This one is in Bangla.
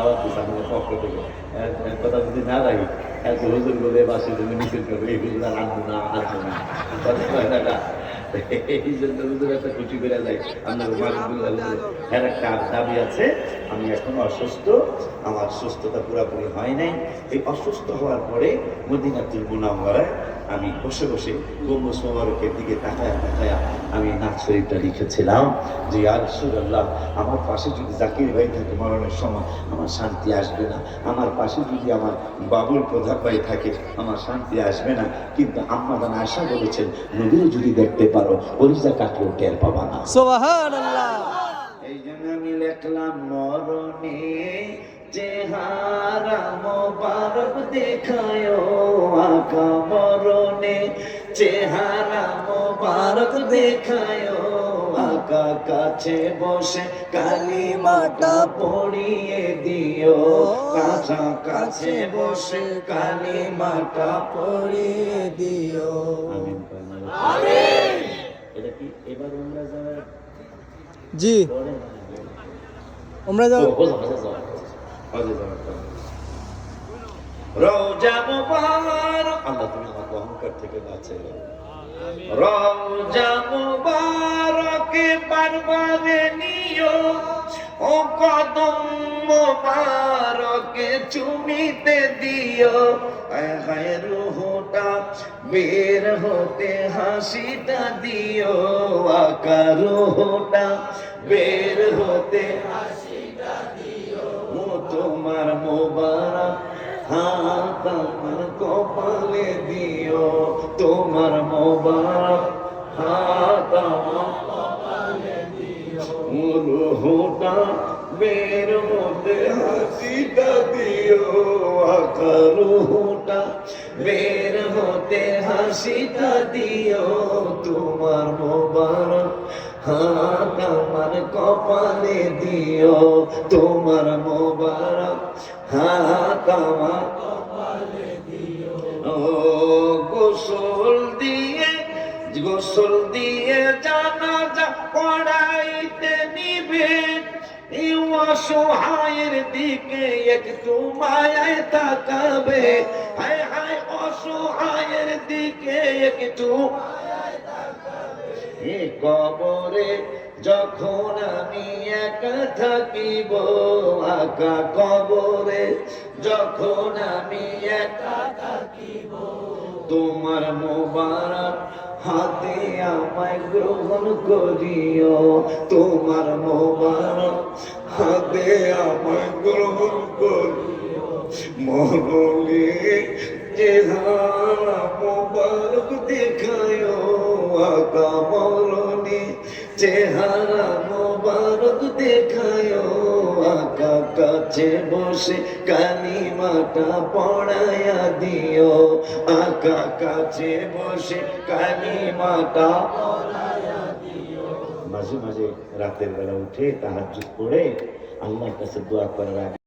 দাওয়াত দিচ্ছে আমাদের পক্ষ থেকে কথা যদি না রাখি এত হুজুর বলে বাসে তুমি নিষেধ করবে, এই হুজুর আনব না আনব না? আছে, আমি এখন অসুস্থ, আমার সুস্থতা পুরোপুরি হয় নাই। এই অসুস্থ হওয়ার পরে মদিনাতুল মুনাওয়ারায় আমি বসে বসে গম্বুজ দিকে তাকায়া তাকায়া আমি নাচ শরীফটা লিখেছিলাম যে আর সুরাল্লাহ আমার পাশে যদি জাকির ভাই থাকে মরণের সময়, আমার শান্তি আসবে না। আমার পাশে যদি আমার বাবুল প্রধান ভাই থাকে, আমার শান্তি আসবে না। কিন্তু আম্মাদান আশা বলেছেন নদীরে যদি দেখতে পারো পরিজা কাটলেও টের পাবা না। সুবহানাল্লাহ। এই জন্য আমি লিখলাম মরণে চেহারা মোবারক দেখায় আকা মরণে। চেহারা মোবারক দেখায় আকা কাছে বসে কালিমাটা পড়িয়ে দিও। কাছা কাছে বসে কালিমাটা পড়িয়ে দিও। জি। আমরা যাও। রোজা মুবারক। আল্লাহ তুমি আমাকে অহংকার থেকে বাঁচাইলে রোজা মুবারক পারবারে নিও। ও কদম মুবারকে চুমিতে দিও। হায় রুহটা বের হতে হাসিটা দিও। আকা রুহটা বের হতে হাসিটা ও তোমার মোবারক হাত আমার কপালে দিও। তোমার মোবারক হাত আমার দিও রুহটা বের মধ্যে হাসিটা দিও আকা রুহটা বের হতে হাসিটা দিও তোমার মোবারক হাত আমার কপালে দিও তোমার মোবারক হাত আমার ও গোসল দিয়ে গোসল দিয়ে অসহায়ের দিকে একটু তাকাবে। হায় হায়, অসহায়ের দিকে একটু এ কবরে যখন আমি একা থাকিব, আকা কবরে যখন আমি একা থাকিব, তোমার মোবারক হাতে আমায় গ্রহণ করিও, তোমার মোবারক হাতে আমায় গ্রহণ করিও। মরণে চেহারা মোবারক দেখায় আকা মরণে চেহারা মোবারক দেখায় আকা কাছে বসে কালিমাটা পড়াইয়া দিও। আকা কাছে বসে কালিমাটা মাঝে মাঝে রাতের বেলা উঠে তাহার পড়ে আল্লাহর কাছে দোয়া করার